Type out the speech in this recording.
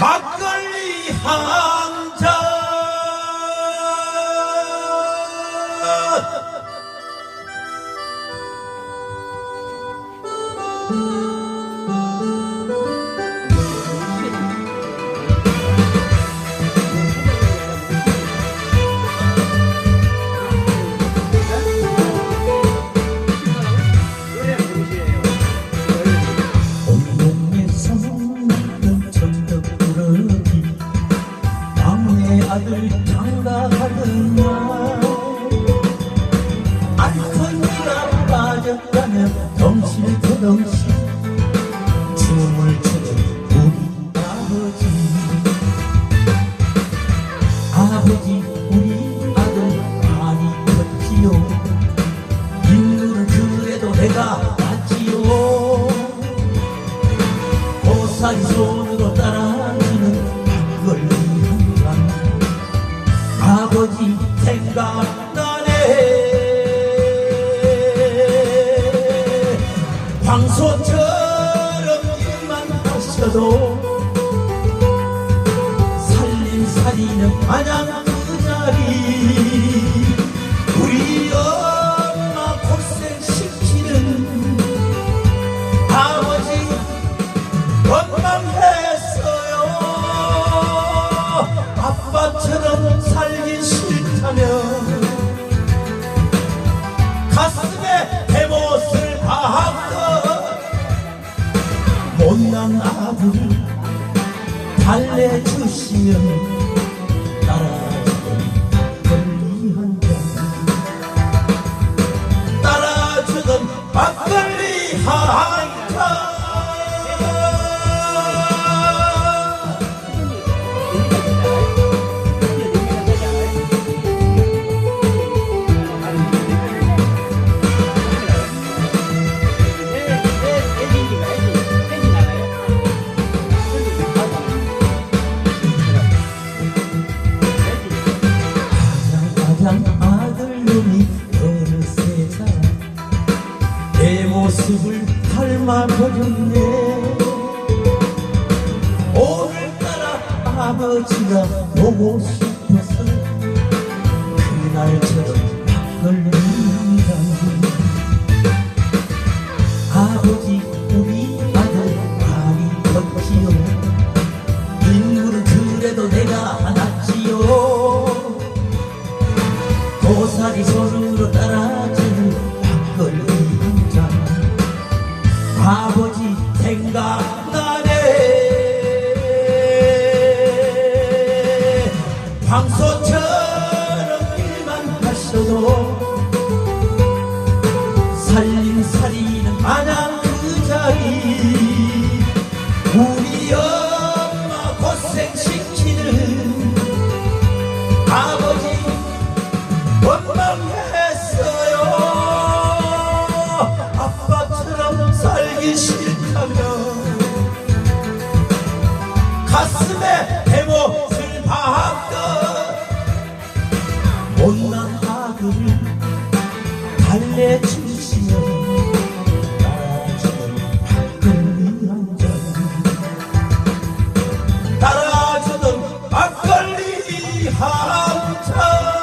막걸리 한 잔. 따라주는 막걸리 한잔 아버지 생각나네. 황소처럼 일만 하셔도 살림살이는 마냥 달래주시면 내 모습을 닮아버렸네. 오늘따라 아버지가 보고 싶어서 그날처럼 막걸리 한잔 아버지 아버지 생각나네. 황소처럼 일만 하셔도 살림살이는 마냥 살기 싫다면 가슴에 대못을 박아 못난 아들을 달래주시면 따라주는 막걸리 한잔 따라주던 막걸리 한잔